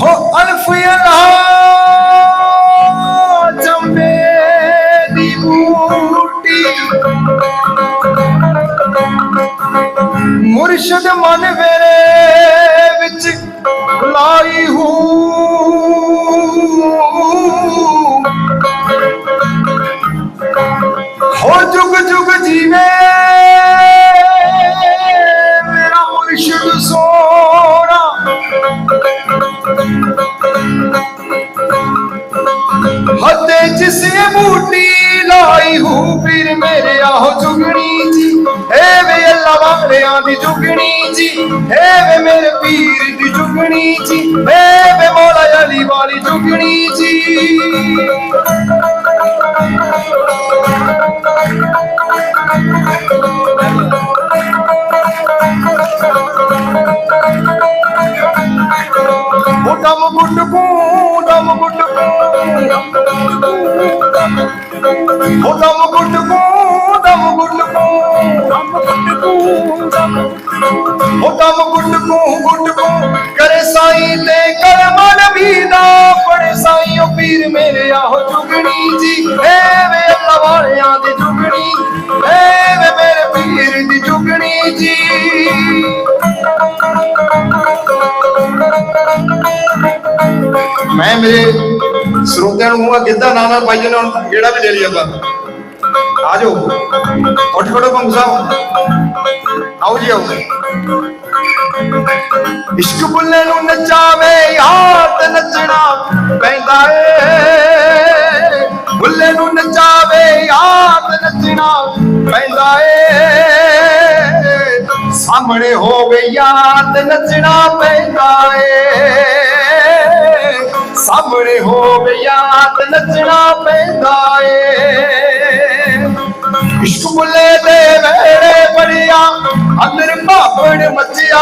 ਹੋ ਅਲਫੀਲਾ ਜੰਮੇ ਦੀ ਬੂਟੀ ਮੁਰਸ਼ਦ ਮਨ ਮੇਰੇ ਵਿੱਚ ਲਾਈ ਹੂੰ ਹੋ ਜੁਗ ਜੁਗ ਜੀਵੇ ਹੱਦੇ ਜਿਸੇ ਬੂਟੀ ਲਾਈ ਹੂ ਫਿਰ ਮੇਰੇ ਆਹੋ ਜੁਗਣੀ ਜੀ ਏ ਵੇ ਅੱਲਾ ਵਾਲਿਆਂ ਦੀ ਜੁਗਣੀ ਜੀ ਏ ਵੇ ਮੇਰੇ ਪੀਰ ਦੀ ਜੁਗਣੀ ਜੀ ਏ ਵੇ ਮੌਲਾ ਅਲੀ ਵਾਲੀ ਜੁਗਣੀ ਜੀ ਉਹ ਦਮ ਗੁੱਟ ਕੂ ਦਮ ਉਹ ਦਮ ਗੁੱਟ ਕੂ ਗੁੱਟ ਕੂ ਕਰੇ ਸਾਈ ਤੇ ਕਰ ਮਨ ਦਾ ਪੜੇ ਸਾਈ ਉਹ ਪੀਰ ਮੇਰੇ ਆਹੋ ਜੁਗਣੀ ਜੀ। ਏ ਅੱਲਾ ਵਾਲਿਆਂ ਦੀ ਜੁਗਣੀ। ਏ ਮੇਰੇ ਪੀਰ ਦੀ ਜੁਗਣੀ ਜੀ। ਮੈਂ ਮੇਰੇ ਸਰੋਤਿਆਂ ਨੂੰ ਮੂੰਹ ਗਿੱਧਾ ਨਾ ਨਾ ਪਾਈ ਜਨ ਜਿਹੜਾ ਵੀ ਦੇ ਲਈ ਆਪਾਂ। ਆ ਜਾਓ ਉੱਠ ਖੜੋ ਬੰਗੂ ਸਾਹਿਬ। ਆਓ ਜੀ ਆਓ। ਇਸ਼ਕ ਬੁੱਲੇ ਨੂੰ ਨਚਾਵੇ, ਯਾਦ ਨੱਚਣਾ ਪੈਂਦਾ ਏ। ਬੁੱਲੇ ਨੂੰ ਨਚਾਵੇ, ਯਾਦ ਨੱਚਣਾ ਪੈਂਦਾ ਏ। ਸਾਹਮਣੇ ਹੋਵੇ, ਯਾਦ ਨੱਚਣਾ ਪੈਂਦਾ ਏ। ਸਾਹਮਣੇ ਹੋਵੇ, ਯਾਦ ਨੱਚਣਾ ਪੈਂਦਾ ਏ। ਇਸ਼ਕ ਬੁੱਲੇ ਦੇ ਵੇੜੇ ਬੜਿਆ ਅੰਦਰ ਭਾਪੜ ਮਚਿਆ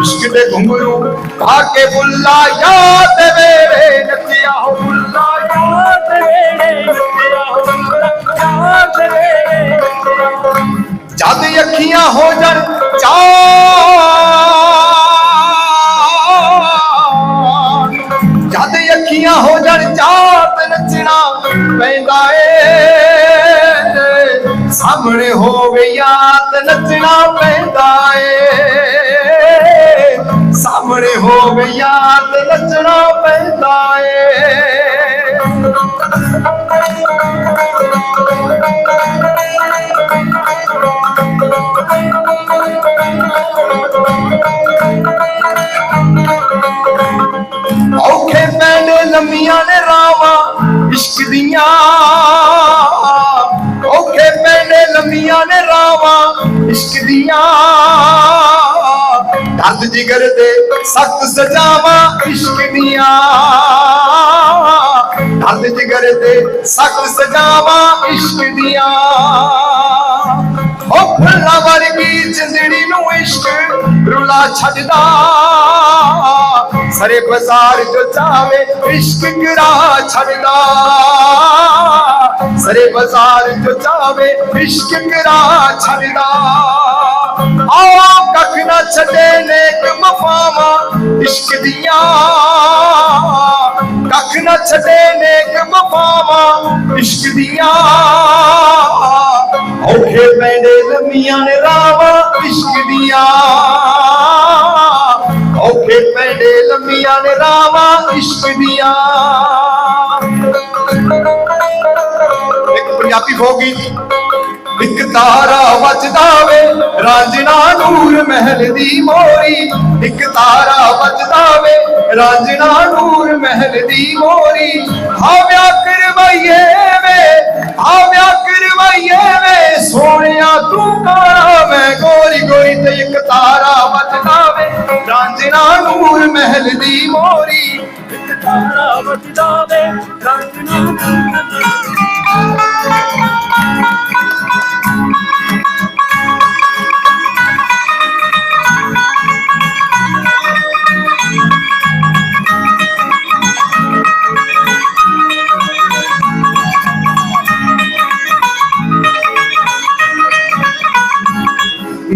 ਇਸ਼ਕ ਦੇ ਘੁੰਗਰੂ ਪਾ ਕੇ ਬੁੱਲਾ ਯਾਦ ਵੇੜੇ ਨੱਚਿਆ ਹੋ ਬੁੱਲਾ ਯਾਦ ਵੇੜੇ ਨੱਚਿਆ ਹੋ ਯਾਦ ਵੇੜੇ ਜਦ ਅੱਖੀਆਂ ਹੋ ਜਾਣ ਨੱਚਣਾ ਪੈਂਦਾ ਏ। ਦੀਆਂ ਦਰਦ ਜਿਗਰ ਦੇ ਸਖਤ ਸਜਾਵਾਂ ਇਸ਼ਕ ਦੀਆਂ। ਦਰਦ ਜਿਗਰ ਦੇ ਸਖਤ ਸਜਾਵਾਂ ਇਸ਼ਕ ਦੀਆਂ। ਉਹ ਫੁੱਲਾਂ ਵਰਗੀ ਜਿੰਦੜੀ ਨੂੰ ਇਸ਼ਕ ਰੁਲਾ ਛੱਡਦਾ। ਸਰੇ ਬਾਜ਼ਾਰ ਜੋ ਚਾਵੇ ਇਸ਼ਕ ਗਿਰਾ ਛੱਡਦਾ? ਸਰੇ ਬਾਜ਼ਾਰ ਜੋ ਚਾਵੇ ਇਸ਼ਕ ਗਿਰਾ ਛੱਡਦਾ? ਛੱਡੇ ਨੇਕ ਮਫਾਵਾ ਇਸ਼ਕ ਦੀਆਂ। ਕੱਖ ਨਾ ਛੱਡੇ ਨੇਕ ਮਫਾਵਾ ਇਸ਼ਕ ਦੀਆਂ। ਔਖੇ ਪੈਂਦੇ ਲੰਮੀਆਂ ਨੇ ਰਾਵਾ ਇਸ਼ਕ ਦੀਆਂ। ਔਖੇ ਪੈਂਦੇ ਲੰਮੀਆਂ ਨੇ ਰਾਵਾ ਇਸ਼ਕ ਦੀਆਂ। ਇੱਕ ਪੰਜਾਬੀ ਫੋਗੀ ਇੱਕ ਤਾਰਾ ਵੱਜਦਾ ਵੇ, ਰਾਂਝਣਾ ਨੂਰ ਮਹਿਲ ਦੀ ਮੋਰੀ। ਇੱਕ ਤਾਰਾ ਵੱਜਦਾ ਵੇ, ਰਾਂਝਣਾ ਨੂਰ ਮਹਿਲ ਦੀ ਮੋਰੀ। ਆਵਿਆ ਕਰਵਾਈਏ ਵੇ, ਆਵਿਆ ਕਰਵਾਈਏ ਵੇ, ਸੋਹਣਿਆ ਤੂੰ ਕਾਲਾ ਮੈਂ ਤੇ ਇੱਕ ਤਾਰਾ ਵੱਜਦਾ ਵੇ, ਰਾਂਝਣਾ ਨੂਰ ਮਹਿਲ ਦੀ ਮੋਰੀ। ਤਾਰਾ ਵੱਜਦਾ ਵੇ ਰੰਗਣਾ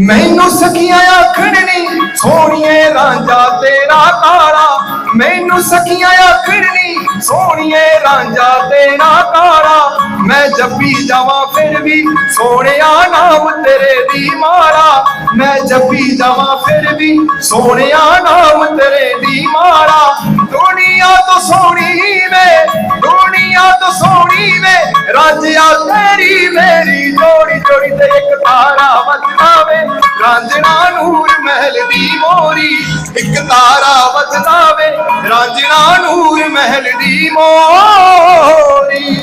ਮੈਨੂੰ ਸਖੀਆਂ ਆਖਣ ਨੀ, ਸੋਹਣੀਏ ਰਾਂਝਾ ਤੇਰਾ ਕਾਲਾ ਮੈਨੂੰ ਸਖੀਆਂ ਆਖਣ ਨੀ, ਸੋਹਣੀਏ ਰਾਂਝਾ ਤੇਰਾ ਕਾਲਾ ਮੈਂ ਜੱਪੀ ਜਾਵਾਂ ਫਿਰ ਵੀ ਸੋਹਣਿਆ ਨਾਮ ਤੇਰੇ ਦੀ ਮਾਲਾ ਮੈਂ ਜੱਪੀ ਜਾਵਾਂ ਫਿਰ ਵੀ ਸੋਹਣਿਆ ਨਾਮ ਤੇਰੇ ਦੀ ਮਾਲਾ ਦੁਨੀਆ ਤੋਂ ਸੋਹਣੀ ਵੇ, ਦੁਨੀਆ ਤੋਂ ਸੋਹਣੀ ਵੇ ਰਾਜਿਆ ਤੇਰੀ ਮੇਰੀ ਜੋੜੀ ਜੋੜੀ ਤੇ ਇੱਕ ਤਾਰਾ ਵੱਜਦਾ ਵੇ, ਰਾਂਝਣਾ ਨੂਰ ਮਹਿਲ ਦੀ ਮੋਰੀ, ਇੱਕ ਤਾਰਾ ਵੱਜਦਾ ਵੇ, ਰਾਂਝਣਾ ਨੂਰ ਮਹਿਲ ਦੀ ਮੋਰੀ।